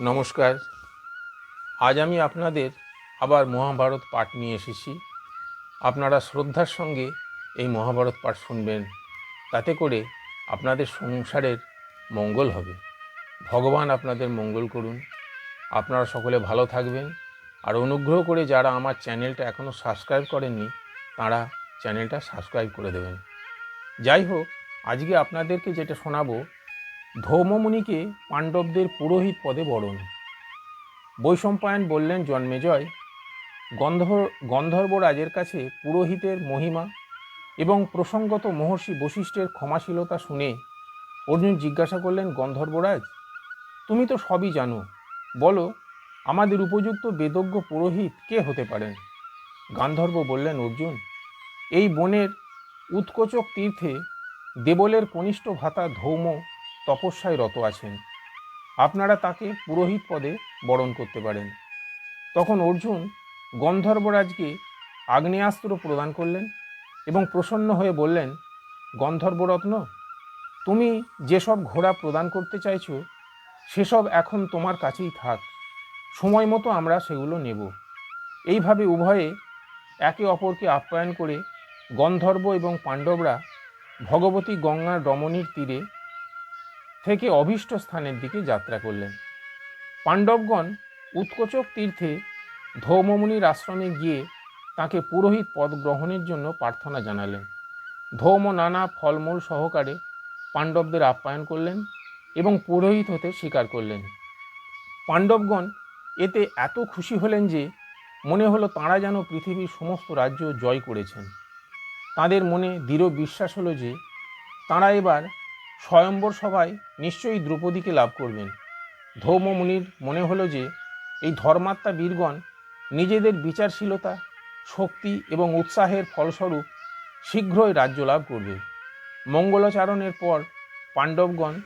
নমস্কার। আজ আমি আপনাদের আবার মহাভারত পাঠ নিয়ে এসেছি। আপনারা শ্রদ্ধার সঙ্গে এই মহাভারত পাঠ শুনবেন। তাতে করে আপনাদের সংসারের মঙ্গল হবে। ভগবান আপনাদের মঙ্গল করুন। আপনারা সকলে ভালো থাকবেন। আর অনুগ্রহ করে যারা আমার চ্যানেলটা এখনও সাবস্ক্রাইব করেননি, তারা চ্যানেলটা সাবস্ক্রাইব করে দেবেন। যাই হোক, আজকে আপনাদেরকে যেটা শোনাবো ধৌমমুনিকে পাণ্ডবদের পুরোহিত পদে বরণ। বৈশম্পায়ন বললেন, জন্মেজয় গন্ধর্ব গন্ধর্বরাজের কাছে পুরোহিতের মহিমা এবং প্রসঙ্গত মহর্ষি বশিষ্ঠের ক্ষমাশীলতা শুনে অর্জুন জিজ্ঞাসা করলেন, গন্ধর্বরাজ, তুমি তো সবই জানো। বলো, আমাদের উপযুক্ত বেদজ্ঞ পুরোহিত কে হতে পারেন? গান্ধর্ব বললেন, অর্জুন, এই বনের উৎকোচক তীর্থে দেবলের কনিষ্ঠ ভাতা ধৌম তপস্যায় রত আছেন। আপনারা তাকে পুরোহিত পদে বরণ করতে পারেন। তখন অর্জুন গন্ধর্বরাজকে আগ্নেয়াস্ত্র প্রদান করলেন এবং প্রসন্ন হয়ে বললেন, গন্ধর্বরত্ন, তুমি যেসব ঘোড়া প্রদান করতে চাইছো, সেসব এখন তোমার কাছেই থাক। সময় মতো আমরা সেগুলো নেব। এইভাবে উভয়ে একে অপরকে আপ্যায়ন করে গন্ধর্ব এবং পাণ্ডবরা ভগবতী গঙ্গার রমণীর তীরে থেকে অভীষ্ট স্থানের দিকে যাত্রা করলেন। পাণ্ডবগণ উৎকোচক তীর্থে ধৌমমুনির আশ্রমে গিয়ে তাকে পুরোহিত পদ গ্রহণের জন্য প্রার্থনা জানালেন। ধৌম নানা ফলমূল সহকারে পাণ্ডবদের আপ্যায়ন করলেন এবং পুরোহিত হতে স্বীকার করলেন। পাণ্ডবগণ এতে এত খুশি হলেন যে মনে হলো তাঁরা যেন পৃথিবীর সমস্ত রাজ্য জয় করেছেন। তাদের মনে দৃঢ় বিশ্বাস হলো যে তাঁরা এবার স্বয়ম্বর সভায় নিশ্চয়ই দ্রৌপদীকে লাভ করবেন। ধৌমমুনির মনে হলো যে, এই ধর্মাত্মা বীরগণ নিজেদের বিচারশীলতা, শক্তি এবং উৎসাহের ফলস্বরূপ শীঘ্রই রাজ্য লাভ করবে। মঙ্গলাচারণের পর পাণ্ডবগণ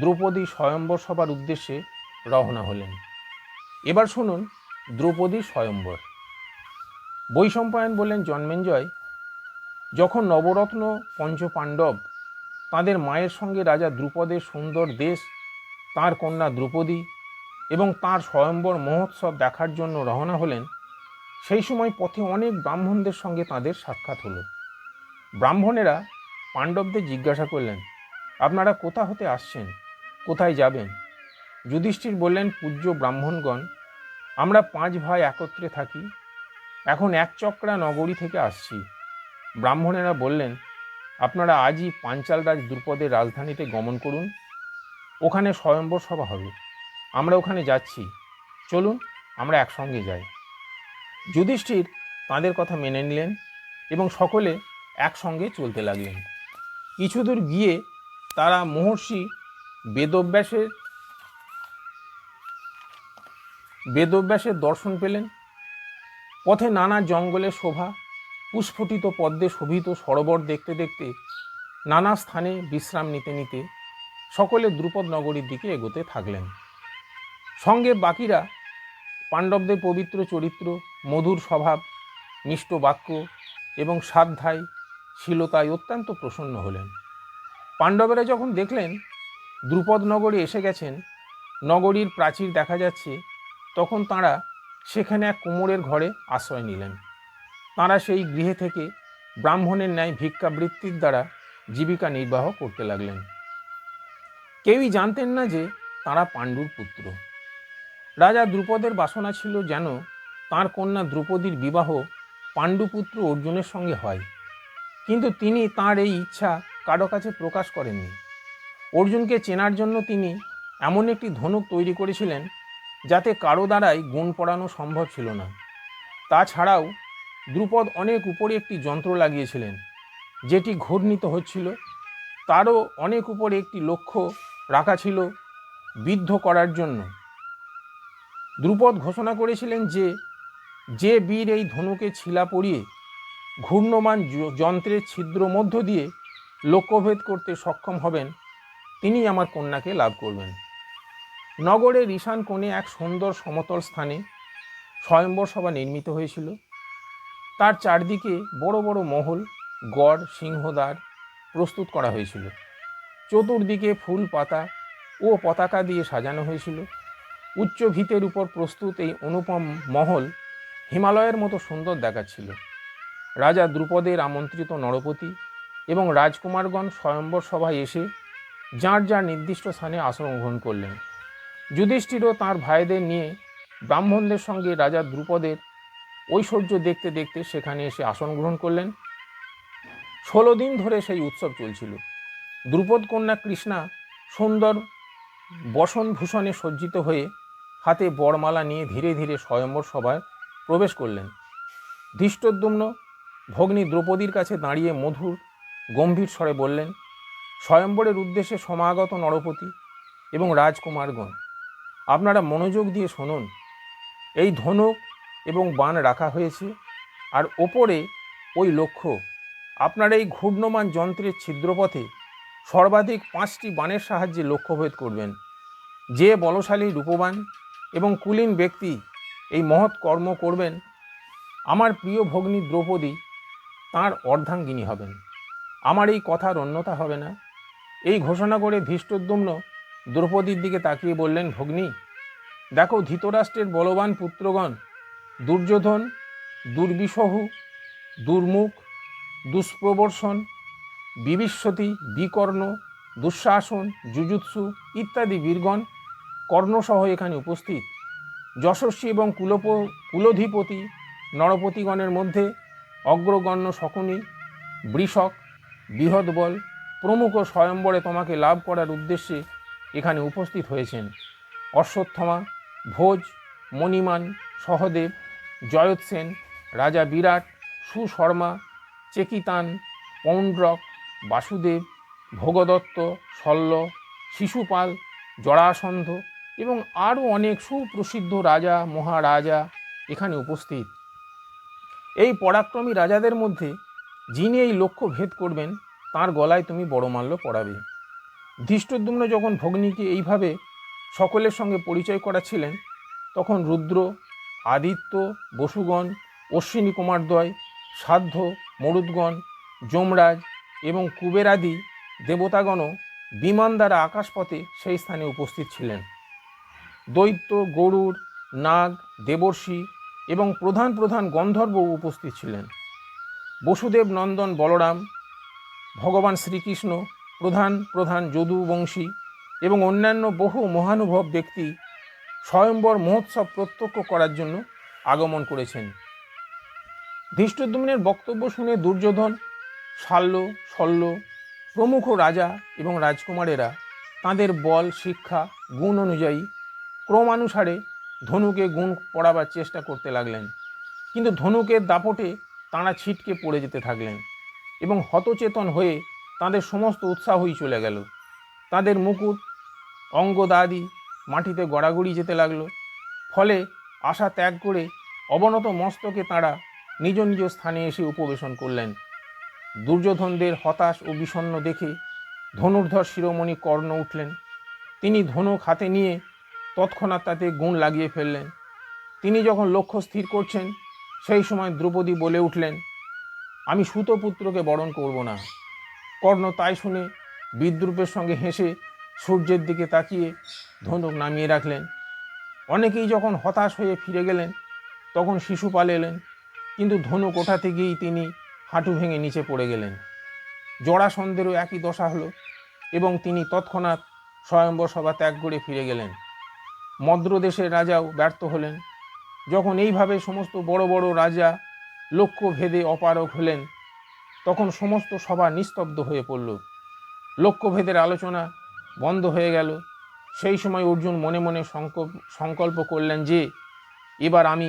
দ্রৌপদী স্বয়ম্বর সভার উদ্দেশ্যে রওনা হলেন। এবার শুনুন দ্রৌপদী স্বয়ম্বর। বৈশম্পায়ন বললেন জন্মেঞ্জয়, যখন নবরত্ন পঞ্চপাণ্ডব তাঁদের মায়ের সঙ্গে রাজা দ্রুপদের সুন্দর দেশ, তার কন্যা দ্রৌপদী এবং তার স্বয়ম্বর মহোৎসব দেখার জন্য রওনা হলেন, সেই সময় পথে অনেক ব্রাহ্মণদের সঙ্গে তাদের সাক্ষাৎ হলো। ব্রাহ্মণেরা পাণ্ডবদের জিজ্ঞাসা করলেন, আপনারা কোথা হতে আসছেন? কোথায় যাবেন? যুধিষ্ঠির বললেন, পূজ্য ব্রাহ্মণগণ, আমরা পাঁচ ভাই একত্রে থাকি। এখন এক চক্রা নগরী থেকে আসছি। ব্রাহ্মণেরা বললেন আপনারা আজই পাঞ্চালরাজ দ্রুপদের রাজধানীতে গমন করুন। ওখানে স্বয়ম্বর সভা হবে। আমরা ওখানে যাচ্ছি। চলুন, আমরা একসঙ্গে যাই। যুধিষ্ঠির তাঁদের কথা মেনে নিলেন এবং সকলে একসঙ্গে চলতে লাগলেন। কিছু দূর গিয়ে তারা মহর্ষি বেদব্যাসের বেদব্যাসের দর্শন পেলেন। পথে নানা জঙ্গলের শোভা পুষ্ফটিত পদ্মে শোভিত সরোবর দেখতে দেখতে, নানা স্থানে বিশ্রাম নিতে নিতে সকলে দ্রুপদ নগরীর দিকে এগোতে থাকলেন। সঙ্গে বাকিরা পাণ্ডবদের পবিত্র চরিত্র, মধুর স্বভাব, মিষ্ট বাক্য এবং সাধ্যায় শীলতায় অত্যন্ত প্রসন্ন হলেন। পাণ্ডবেরা যখন দেখলেন দ্রুপদ নগরে এসে গেছেন, নগরীর প্রাচীর দেখা যাচ্ছে, তখন তাঁরা সেখানে এক কুমোরের ঘরে আশ্রয় নিলেন। তাঁরা সেই গৃহে থেকে ব্রাহ্মণের ন্যায় ভিক্ষাবৃত্তির দ্বারা জীবিকা নির্বাহ করতে লাগলেন। কেউই জানতেন না যে তাঁরা পাণ্ডুর পুত্র। রাজা দ্রুপদের বাসনা ছিল যেন তার কন্যা দ্রৌপদীর বিবাহ পাণ্ডুপুত্র অর্জুনের সঙ্গে হয়। কিন্তু তিনি তার এই ইচ্ছা কারও কাছে প্রকাশ করেননি। অর্জুনকে চেনার জন্য তিনি এমন একটি ধনুক তৈরি করেছিলেন যাতে কারও দ্বারাই গুণ পড়ানো সম্ভব ছিল না। তাছাড়াও দ্রুপদ অনেক উপরে একটি যন্ত্র লাগিয়েছিলেন, যেটি ঘূর্ণিত হচ্ছিল। তারও অনেক উপরে একটি লক্ষ্য রাখা ছিল বিদ্ধ করার জন্য। দ্রুপদ ঘোষণা করেছিলেন যে যে বীর এই ধনুকে ছিলা পড়িয়ে ঘূর্ণমান যন্ত্রের ছিদ্র মধ্য দিয়ে লক্ষ্যভেদ করতে সক্ষম হবেন, তিনি আমার কন্যাকে লাভ করবেন। নগরের ঈশান কোণে এক সুন্দর সমতল স্থানে স্বয়ম্বর সভা নির্মিত হয়েছিল। তার চারদিকে বড় বড় মহল, গড়, সিংহদ্বার প্রস্তুত করা হয়েছিল। চতুর্দিকে ফুল পাতা ও পতাকা দিয়ে সাজানো হয়েছিল। উচ্চ ভিতের উপর প্রস্তুত এই অনুপম মহল হিমালয়ের মতো সুন্দর দেখাচ্ছিল। রাজা দ্রুপদের আমন্ত্রিত নরপতি এবং রাজকুমারগণ স্বয়ম্বর সভায় এসে যার যার নির্দিষ্ট স্থানে আসন গ্রহণ করলেন। যুধিষ্ঠিরও তাঁর ভাইদের নিয়ে ব্রাহ্মণদের সঙ্গে রাজা দ্রুপদের ঐশ্বর্য দেখতে দেখতে সেখানে এসে আসন গ্রহণ করলেন। ষোলো দিন ধরে সেই উৎসব চলছিল। দ্রুপদ কন্যা কৃষ্ণা সুন্দর বসনভূষণে সজ্জিত হয়ে হাতে বরমালা নিয়ে ধীরে ধীরে স্বয়ম্বর সভায় প্রবেশ করলেন। ধৃষ্টদ্যুম্ন ভগ্নী দ্রৌপদীর কাছে দাঁড়িয়ে মধুর গম্ভীর স্বরে বললেন, স্বয়ম্বরের উদ্দেশ্যে সমাগত নরপতি এবং রাজকুমারগণ, আপনারা মনোযোগ দিয়ে শুনুন। এই ধনুক এবং বাণ রাখা হয়েছে। আর ওপরে ওই লক্ষ্য, আপনার এই ঘূর্ণমান যন্ত্রের ছিদ্রপথে সর্বাধিক পাঁচটি বাণের সাহায্যে লক্ষ্যভেদ করবেন। যে বলশালী রূপবান এবং কুলীন ব্যক্তি এই মহৎ কর্ম করবেন, আমার প্রিয় ভগ্নী দ্রৌপদী তাঁর অর্ধাঙ্গিনী হবেন। আমার এই কথার অন্যতা হবে না। এই ঘোষণা করে ধৃষ্টদ্যুম্ন দ্রৌপদীর দিকে তাকিয়ে বললেন, ভগ্নী, দেখো ধৃতরাষ্ট্রের বলবান পুত্রগণ দুর্যোধন, দুর্বিষহ, দুর্মুখ, দুষ্প্রবর্ষণ, বিবিশ্বতী, বিকর্ণ, দুঃশাসন যুজুৎসু ইত্যাদি বীরগণ কর্ণসহ এখানে উপস্থিত। যশস্বী এবং কুলপ, কুলধিপতি নরপতিগণের মধ্যে অগ্রগণ্য শকুনি, বৃষক বৃহৎবল প্রমুখ স্বয়ম্বরে তোমাকে লাভ করার উদ্দেশ্যে এখানে উপস্থিত হয়েছেন। অশ্বত্থমা, ভোজ মণিমান সহদেব জয়ৎসেন রাজা বিরাট সুশর্মা চেকিতান, পৌণ্ড্রক, বাসুদেব, ভোগদত্ত, শল্য, শিশুপাল, জরাসন্ধ এবং আরও অনেক সুপ্রসিদ্ধ রাজা, মহারাজা এখানে উপস্থিত। এই পরাক্রমী রাজাদের মধ্যে যিনি এই লক্ষ্য ভেদ করবেন, তার গলায় তুমি বড়মাল্য পড়াবে ধৃষ্টদ্যুম্ন যখন ভগ্নীকে এইভাবে সকলের সঙ্গে পরিচয় করাছিলেন তখন রুদ্র আদিত্য, বসুগণ, অশ্বিনী কুমারদ্বয়, সাধ্য, মরুদগণ, যমরাজ এবং কুবেরাদি দেবতাগণও বিমান দ্বারা আকাশপথে সেই স্থানে উপস্থিত ছিলেন। দৈত্য গরুর নাগ, দেবর্ষি এবং প্রধান প্রধান গন্ধর্ব উপস্থিত ছিলেন। বসুদেব নন্দন বলরাম, ভগবান শ্রীকৃষ্ণ, প্রধান প্রধান যদুবংশী এবং অন্যান্য বহু মহানুভব ব্যক্তি স্বয়ম্বর মহোৎসব প্রত্যক্ষ করার জন্য আগমন করেছেন। ধৃষ্টদ্যুম্নের বক্তব্য শুনে দুর্যোধন, শাল্য, শল্য, প্রমুখ রাজা এবং রাজকুমারেরা তাদের বল, শিক্ষা, গুণ অনুযায়ী ক্রমানুসারে ধনুকে গুণ পড়াবার চেষ্টা করতে লাগলেন। কিন্তু ধনুকের দাপটে তাঁরা ছিটকে পড়ে যেতে থাকলেন এবং হতচেতন হয়ে তাদের সমস্ত উৎসাহই চলে গেল। তাদের মুকুট, অঙ্গদাদি মাটিতে গড়াগড়ি যেতে লাগল। ফলে আশা ত্যাগ করে অবনত মস্তকে তাঁরা নিজ নিজ স্থানে এসে উপবেশন করলেন। দুর্যোধনদের হতাশ ও বিষণ্ণ দেখে ধনুর্ধর শিরোমণি কর্ণ উঠলেন। তিনি ধনুক হাতে নিয়ে তৎক্ষণাৎ তাতে গুণ লাগিয়ে ফেললেন। তিনি যখন লক্ষ্য স্থির করছেন, সেই সময় দ্রৌপদী বলে উঠলেন, আমি সুতপুত্রকে বরণ করব না। কর্ণ তাই শুনে বিদ্রুপের সঙ্গে হেসে সূর্যের দিকে তাকিয়ে ধনুক নামিয়ে রাখলেন। অনেকেই যখন হতাশ হয়ে ফিরে গেলেন, তখন শিশুপাল এলেন, কিন্তু ধনুক ওঠাতে গিয়েই তিনি হাঁটু ভেঙে নিচে পড়ে গেলেন। জড়াসন্ধেরও একই দশা হলো এবং তিনি তৎক্ষণাৎ স্বয়ম্বর সভা ত্যাগ করে ফিরে গেলেন। মদ্রদেশের রাজাও ব্যর্থ হলেন। যখন এইভাবে সমস্ত বড় বড় রাজা লক্ষ্য ভেদে অপারক হলেন, তখন সমস্ত সভা নিস্তব্ধ হয়ে পড়ল। লক্ষ্যভেদের আলোচনা বন্ধ হয়ে গেল। সেই সময় অর্জুন মনে মনে সংকল্প করলেন যে, এবার আমি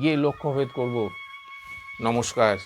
গিয়ে লক্ষ্যভেদ করব। নমস্কার।